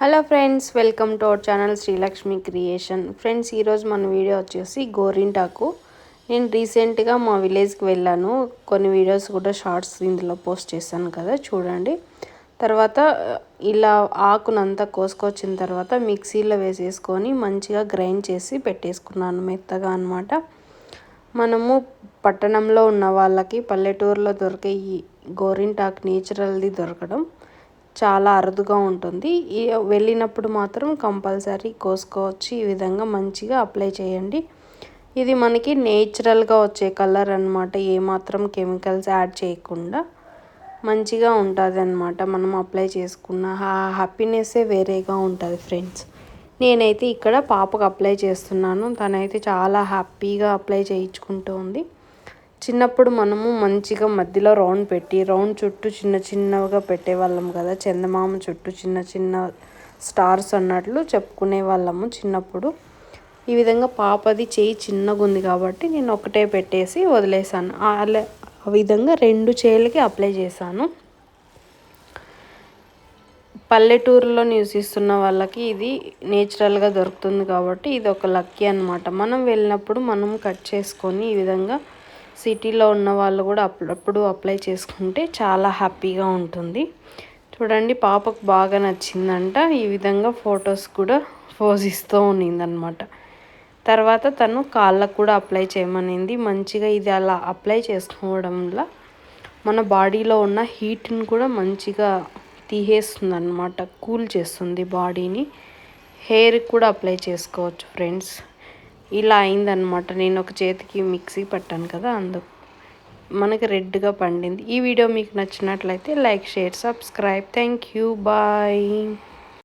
Hello friends welcome to our channel Srilakshmi creation friends ఈరోజు మన video వచ్చేసి గోరింటాకు. నేను రీసెంట్గా మా విలేజ్కి వెళ్ళాను. కొన్ని వీడియోస్ కూడా షార్ట్స్ ఇందులో పోస్ట్ చేశాను కదా చూడండి. తర్వాత ఇలా ఆకునంతా కోసుకొచ్చిన తర్వాత మిక్సీలో వేసేసుకొని మంచిగా గ్రైండ్ చేసి పెట్టేసుకున్నాను మెత్తగా అనమాట మనము పట్టణంలో ఉన్న వాళ్ళకి పల్లెటూరులో దొరికే ఈ గోరింటాకు నేచురల్ది దొరకడం. చాలా అరుదుగా ఉంటుంది. ఈ వెళ్ళినప్పుడు మాత్రం కంపల్సరీ కోసుకోవచ్చు. ఈ విధంగా మంచిగా అప్లై చేయండి. ఇది మనకి నేచురల్గా వచ్చే కలర్ అనమాట ఏమాత్రం కెమికల్స్ యాడ్ చేయకుండా మంచిగా ఉంటుంది అనమాట మనం అప్లై చేసుకున్న ఆ హ్యాపీనెస్సే వేరేగా ఉంటుంది ఫ్రెండ్స్. నేనైతే ఇక్కడ పాపకు అప్లై చేస్తున్నాను. తనైతే చాలా హ్యాపీగా అప్లై చేయించుకుంటూ ఉంది చిన్నప్పుడు మనము మంచిగా మధ్యలో రౌండ్ పెట్టి రౌండ్ చుట్టూ చిన్న చిన్నగా పెట్టేవాళ్ళం కదా. చందమామ చుట్టూ చిన్న చిన్న స్టార్స్ అన్నట్లు చెప్పుకునే వాళ్ళము చిన్నప్పుడు. ఈ విధంగా పాపది చేయి చిన్నగా ఉంది కాబట్టి నేను ఒకటే పెట్టేసి వదిలేసాను అలా ఆ విధంగా రెండు చేతులకి అప్లై చేశాను. పల్లెటూరులో నివసిస్తున్న వాళ్ళకి ఇది నేచురల్గా దొరుకుతుంది కాబట్టి ఇది ఒక లక్కీ అనమాట మనం వెళ్ళినప్పుడు మనం కట్ చేసుకొని ఈ విధంగా సిటీలో ఉన్న వాళ్ళు కూడా అప్పుడప్పుడు అప్లై చేసుకుంటే చాలా హ్యాపీగా ఉంటుంది. చూడండి పాపకు బాగా నచ్చిందంట. ఈ విధంగా ఫొటోస్ కూడా పోజ్ ఇస్తూ ఉన్నిందనమాట తర్వాత తను కాళ్ళకు కూడా అప్లై చేయమనింది. మంచిగా ఇది అలా అప్లై చేసుకోవడం వల్ల మన బాడీలో ఉన్న హీట్ని కూడా మంచిగా తీసేస్తుంది అనమాట కూల్ చేస్తుంది బాడీని. హెయిర్కి కూడా అప్లై చేసుకోవచ్చు ఫ్రెండ్స్. ఇలా అయిందనమాట నేను ఒక చేతికి మిక్సీ పట్టాను కదా అందుకు మనకి రెడ్గా పండింది. ఈ వీడియో మీకు నచ్చినట్లయితే like share subscribe. Thank you bye.